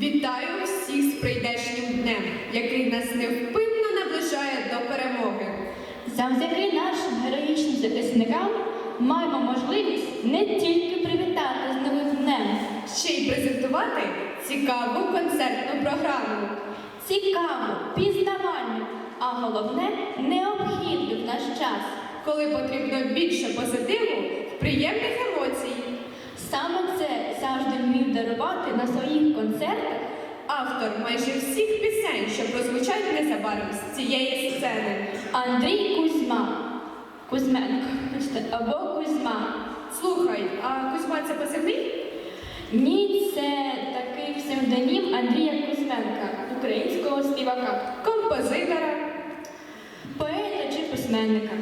Вітаю всіх з прийдешнім днем, який нас невпинно наближає до перемоги. Завдяки нашим героїчним захисникам маємо можливість не тільки привітати з новим днем, Ще й презентувати цікаву концертну програму. цікаву, пізнавальну, а головне необхідну в наш час. коли потрібно більше позитиву, приємних емоцій. Саме дарувати на своїх концертах Автор майже всіх пісень, що прозвучать незабаром з цієї сцени. Андрій Кузьма. Кузьменко або Кузьма. Слухай, а Кузьма це позивний? Ні, це такий псевдонім Андрія Кузьменка, українського співака, Композитора, поета чи письменника.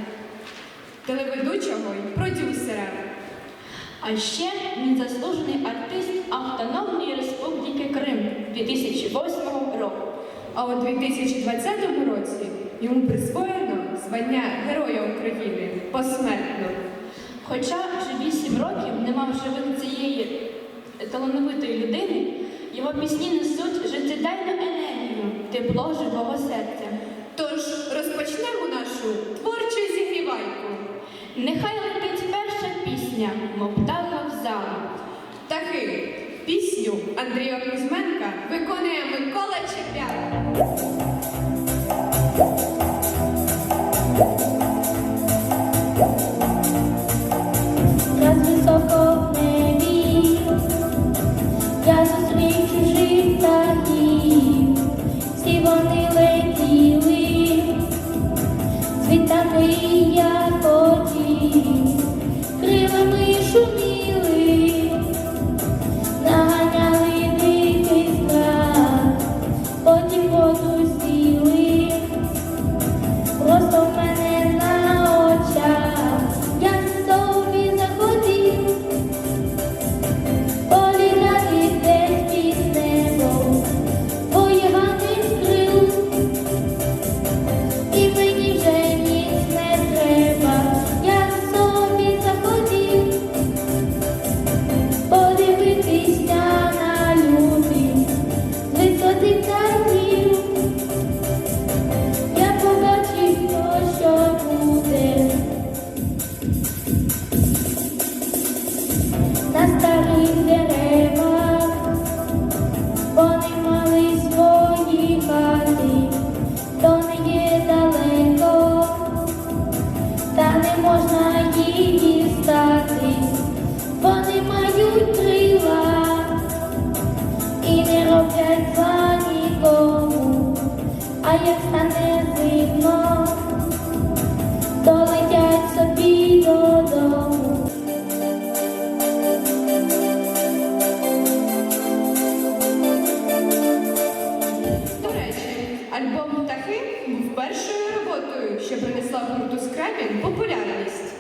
телеведучого і продюсера. А ще він заслужений артист Автономної Республіки Крим 2008 року. А у 2020 році йому присвоєно звання Героя України посмертно. Хоча вже 8 років нема в живих цієї талановитої людини, його пісні несуть життєдайну енергію, тепло живого серця. Тож розпочнемо нашу творчу зігрівайку. Нехай пісня, мов в залу. Таки пісню Андрія Кузьменка виконує Микола Чепяк. Гурту Скрябін популярність.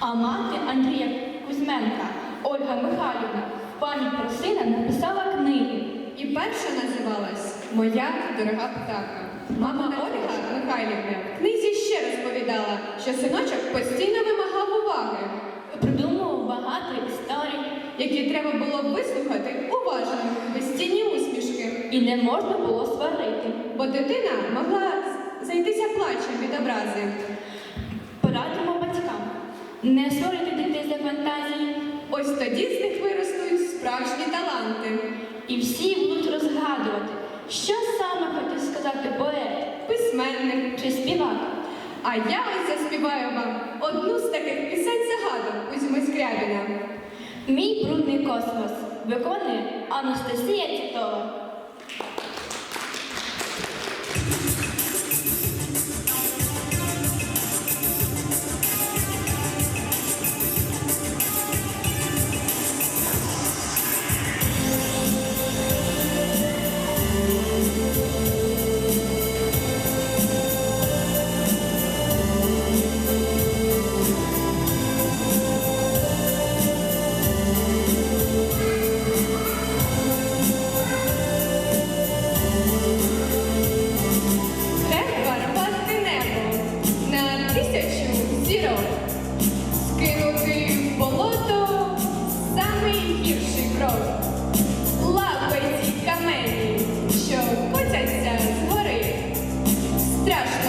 А мати Андрія Кузьменка Ольга Михайлівна в пам'ять про сина написала книги. І перша називалась Моя дорога птаха. Мама Ольга Михайлівна в книзі ще розповідала, що синочок постійно вимагав уваги, Придумав багато історій, які треба було вислухати уважно, без усмішки. і не можна було сварити. Бо дитина могла зайтися плачем від образи. Не сварити дітей за фантазії, Ось тоді з них виростуть справжні таланти. і всі будуть розгадувати, що саме хотів сказати поет письменник. чи співак. А я ось заспіваю вам одну з таких пісень загадок Кузьми Скрябіна. Мій брудний космос виконує Анастасія Тітова. Yes.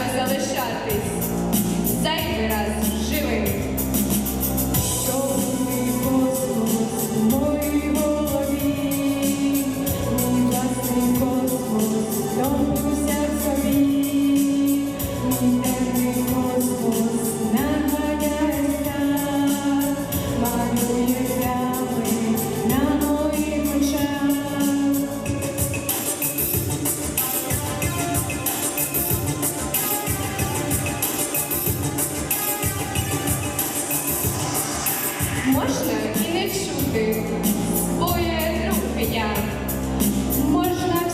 можна і не всюди, бо є друг я можна.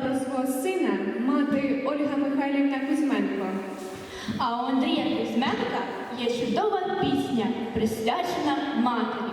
про свого сина мати Ольга Михайлівна Кузьменко. А у Андрія Кузьменка є чудова пісня, присвячена матері.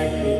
Amen.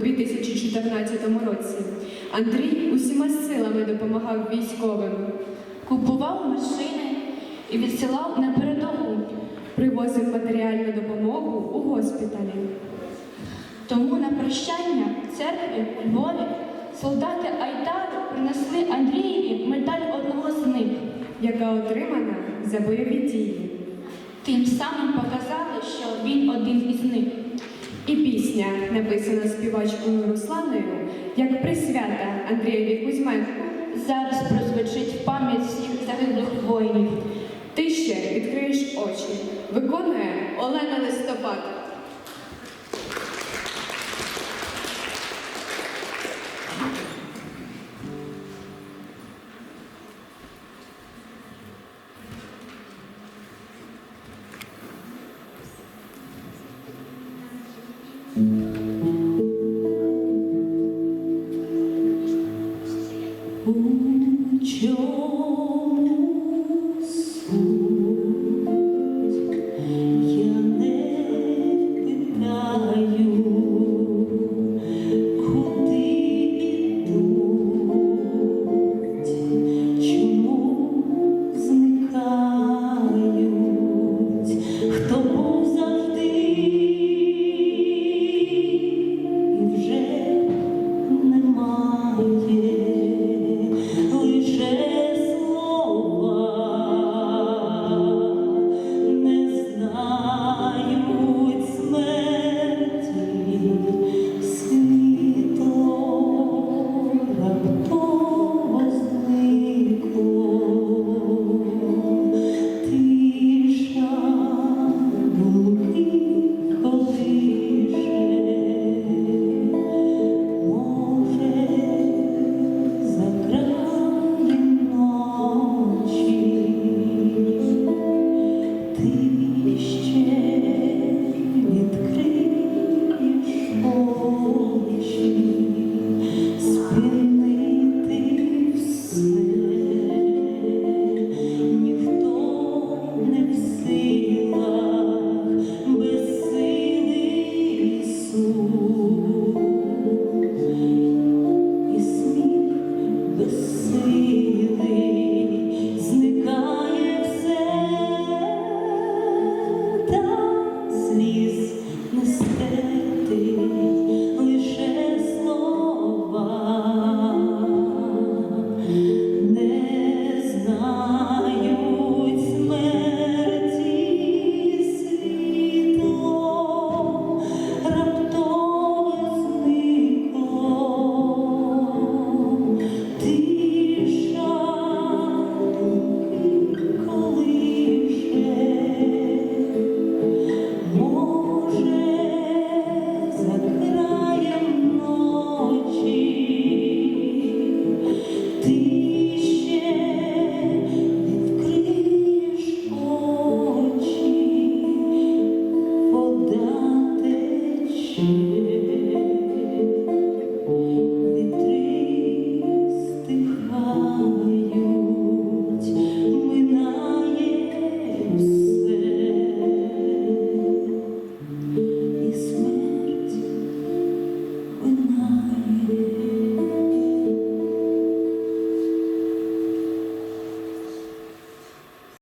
2014 році. Андрій усіма силами допомагав військовим, купував машини і відсилав на передову, привозив матеріальну допомогу у госпіталі. Тому на прощання церкві у Львові солдати Айдару принесли Андрієві медаль одного з них, яка отримана за бойові дії. Тим самим показали, що він один із них пісня, написана співачкою Русланою, як присвята Андрієві Кузьменку, зараз прозвучить пам'ять всіх загиблих воїнів. Ти ще відкриєш очі, виконує Олена Листопад. Un giorno su